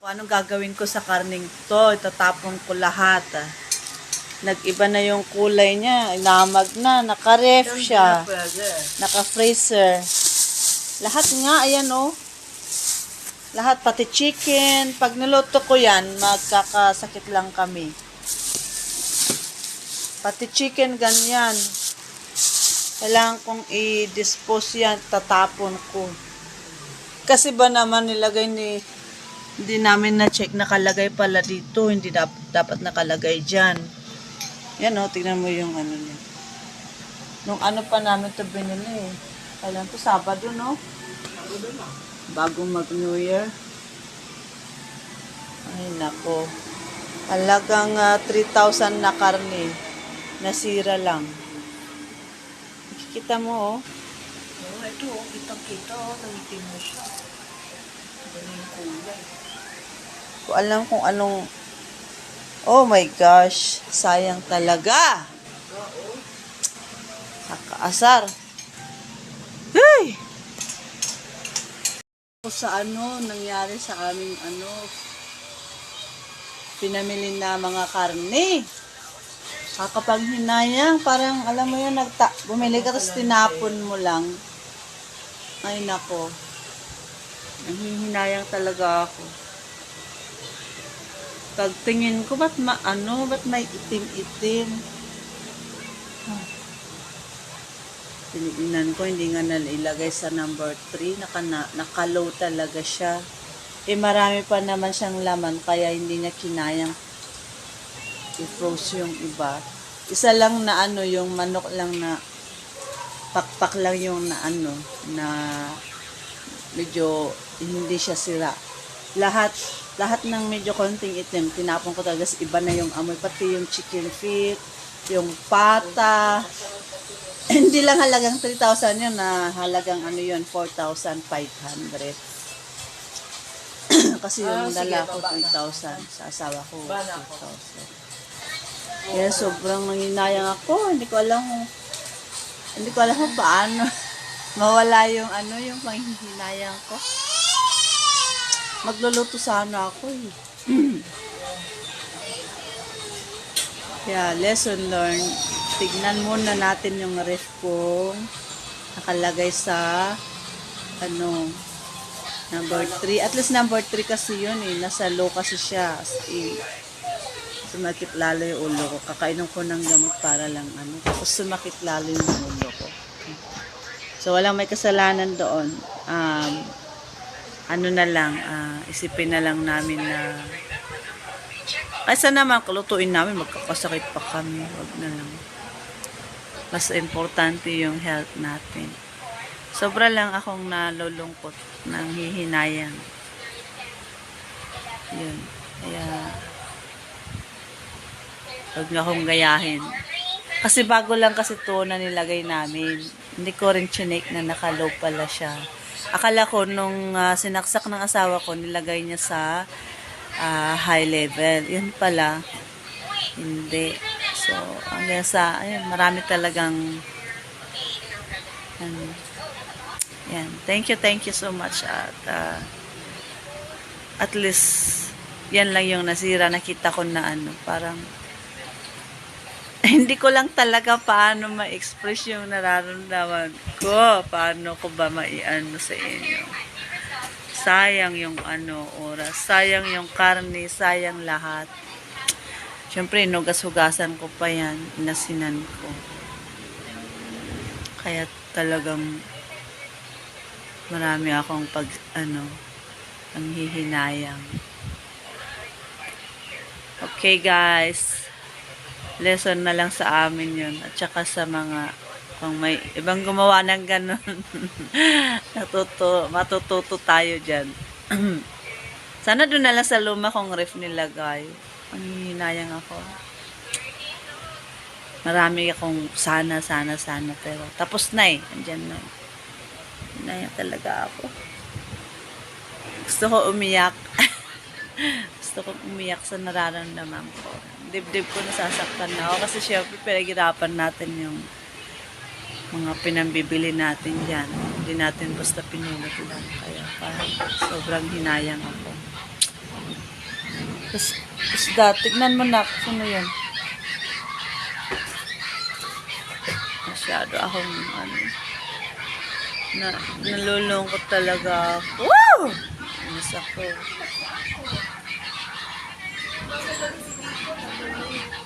Kung anong gagawin ko sa karning to, itatapon ko lahat. ah. Nag-iba na yung kulay niya, inamag na, naka-ref siya, naka-freezer. Lahat nga, ayan oh. Lahat, pati chicken. Pag niluto ko yan, magkakasakit lang kami. Pati chicken, ganyan. Kailangan kong i-dispose yan, tatapon ko. Kasi ba naman nilagay ni hindi namin na-check nakalagay pala dito, hindi dap- dapat nakalagay diyan. Yan oh, tingnan mo yung ano niya. Nung ano pa namin to binili eh. Kailan to? Sabado, no? Bago mag-New Year. Ay, nako. Halagang ah, 3,000 na karne. Nasira lang. Nakikita mo, oh. Oh, ito, oh, kitang-kita, oh, nangitim na siya. Galing kulay. Ko alam kung anong Oh my gosh, sayang talaga. Kakaasar. Hey! Sa ano nangyari sa aming ano pinamili na mga karne. Kakapaghinayang, parang alam mo yun, nagta bumili ka tapos tinapon mo lang. Ay nako. Nanghihinayang talaga ako. Pagtingin ko, ba't ma, ano, ba't may itim-itim? Ah. Ko, hindi nga nailagay sa number 3. Naka, na, nakalow talaga siya. Eh, marami pa naman siyang laman, kaya hindi niya kinayang i-froze yung iba. Isa lang na ano, yung manok lang na pakpak lang yung na ano, na medyo hindi siya sira. Lahat, lahat ng medyo konting itim, tinapon ko talaga, iba na yung amoy, pati yung chicken feet, yung pata. hindi lang halagang 3,000 yun, na halagang ano yun, 4,500. Kasi yung Ah, sige, dala ko, baba na. 3,000. Sa asawa ko, Baba na ako. 2,000. Kaya sobrang nanginayang ako. Hindi ko alam kung, hindi ko alam kung paano mawala yung ano, yung panghihinayang ko. Magluluto sana ako eh. Kaya lesson learned. Tignan muna natin yung ref kung nakalagay sa ano number 3. At least number 3 kasi yun eh. Nasa low kasi siya. As in, sumakit lalo yung ulo ko. Kakainom ko ng gamot para lang ano. Tapos sumakit lalo yung ulo ko. So, walang may kasalanan doon. Um, ano na lang, ah, isipin na lang namin na kaysa naman kalutuin namin, magkakasakit pa kami. Wag na lang. Mas importante yung health natin. Sobra lang akong nalulungkot ng hihinayang. Yun. Kaya, huwag na akong gayahin. Kasi bago lang kasi to na nilagay namin. Hindi ko rin chinek na nakalow pala siya. Akala ko nung ah, sinaksak ng asawa ko, nilagay niya sa ah, high level. Yun pala. Hindi. So, hanggang sa, ayun, marami talagang ano, yan. Thank you, thank you so much. At ah, at least, yan lang yung nasira. Nakita ko na ano, parang hindi ko lang talaga paano ma-express yung nararamdaman ko. Paano ko ba maiano sa inyo. Sayang yung ano, oras. Sayang yung karne. Sayang lahat. Siyempre, nugas-hugasan ko pa yan. Inasinan ko. Kaya talagang marami akong pag, ano, ang hihinayang. Okay, guys lesson na lang sa amin yun. At saka sa mga, kung may ibang gumawa ng ganun, natuto, matututo tayo dyan. Sana doon na lang sa luma kong ref nilagay. Ang hinayang ako. Marami akong sana, sana, sana. Pero tapos na eh. Andyan na. Hinayang talaga ako. Gusto ko umiyak. Gusto ko umiyak sa nararamdaman ko dibdib ko nasasaktan na ako kasi syempre pinaghirapan natin yung mga pinambibili natin dyan. Hindi natin basta pinulot lang. Kaya parang sobrang hinayang ako. Tapos, isda, tignan mo na kung ano yun. Masyado akong ano, na, nalulungkot talaga ako. Wow! Anas ako. すごい。